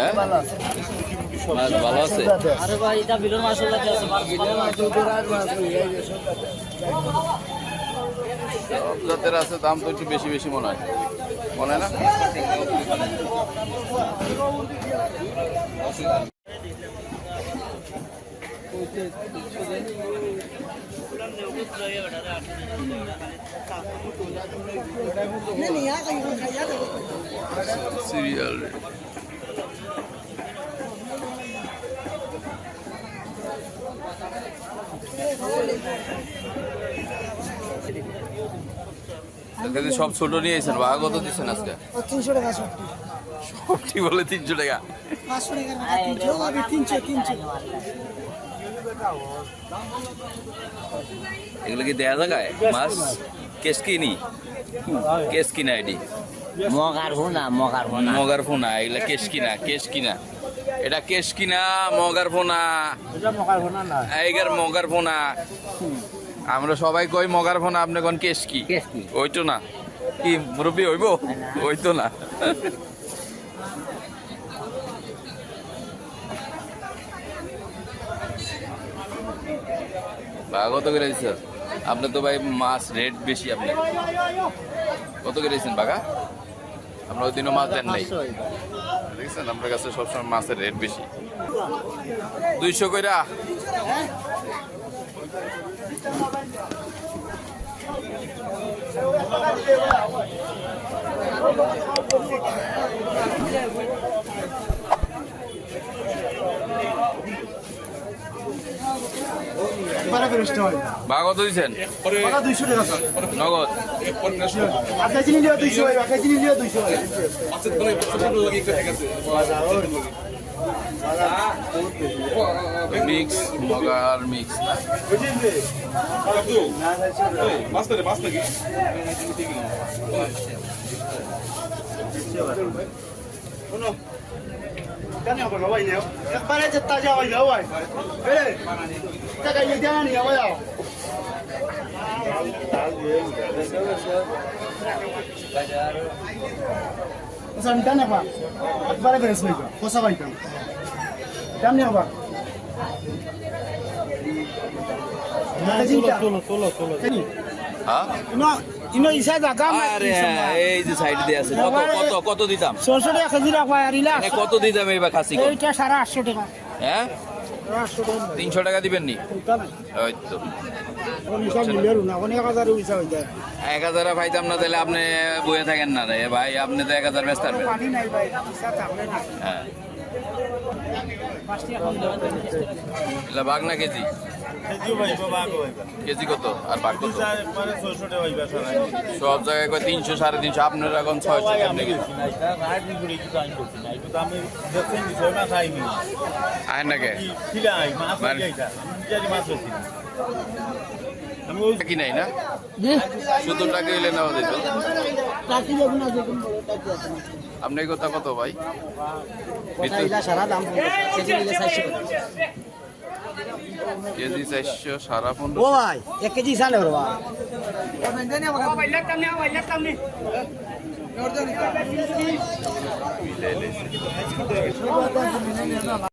হ্যাঁ? মাছ ভালো আছে? আরে ভাই এটা বিলন মাছ আছে সব জাতের আছে দাম তো একটু বেশি বেশি মনে হয়। মনে হয় না? সিরিয়াল এখানে সব ছোট নিয়ে এসেছেন বা কত দিচ্ছেন আজকে? তিনশো টাকা সবটি সবটি বলে তিনশো টাকা? পাঁচশো মাথা তিনশো তিনশো এগুলো কি দেয়া জায়গায়? মাছ? কেস কিনি কেস কিনা এটি? মগার হোনা মগার হোনা। মগার ফোনা এগুলা কেস কিনা কেস কিনা এটা কেস কিনা মগার ফোনা এইগার মগার ফোনা আমরা সবাই কই মগার ফোনা আপনি কোন কেস কি? ওইতো না। কি মুরব্বী হইব? ওইতো না। কত করে দিচ্ছেন আপনি তো ভাই মাছ রেট বেশি আপনি কত করে দিচ্ছেন বাঘা? আমরা ওই দিনও মাছ দেন নাই দেখছেন আপনার কাছে সবসময় মাছের রেট বেশি। দুইশো কইরা। বারো ফেরস্টা হয়। বাঘা কত দিচ্ছেন বারো দুইশো টাকা স্যার নগদ? আধা চিনি লিয়া দুইশো হয় আধা চিনি হবে ভাই একবারে ভাই হবে একবারে কোসা পাইতাম জানি হবে তোলো তোলো তোলো হ্যাঁ ইনো ইনো ইসা জাগা আরে হ্যাঁ, এই যে সাইড দিয়ে আছে কত কত কত দিতাম? মানে কত দিতাম এই বা খাসি সাড়ে আটশো টাকা। হ্যাঁ? তিনশো টাকা দিবেন নি ওটা ওই তো। উনিশা মিলের হাজার উনিশা হয়ে যায় এক হাজারে পাইতাম না, তাহলে আপনি বয়ে থাকেন না রে। ভাই, আপনি তো এক হাজার ব্যস্ত থাকবেন। হ্যাঁ। এলা না কেজি। কেজি কত? আর বাঘ কত? সব জায়গায় কয় তিনশো সাড়ে তিনশো আপনার এখন ছয়শো কেমনে কি আয় না কে? কি নাই না? শুধু টাকা এলে নেওয়া যেত টাকি না দেখুন আপনি কথা কত ভাই? সারা দাম কেজি চারশো সারা পনেরো ও ভাই এক কেজি সালে ওর ভাই মিলে।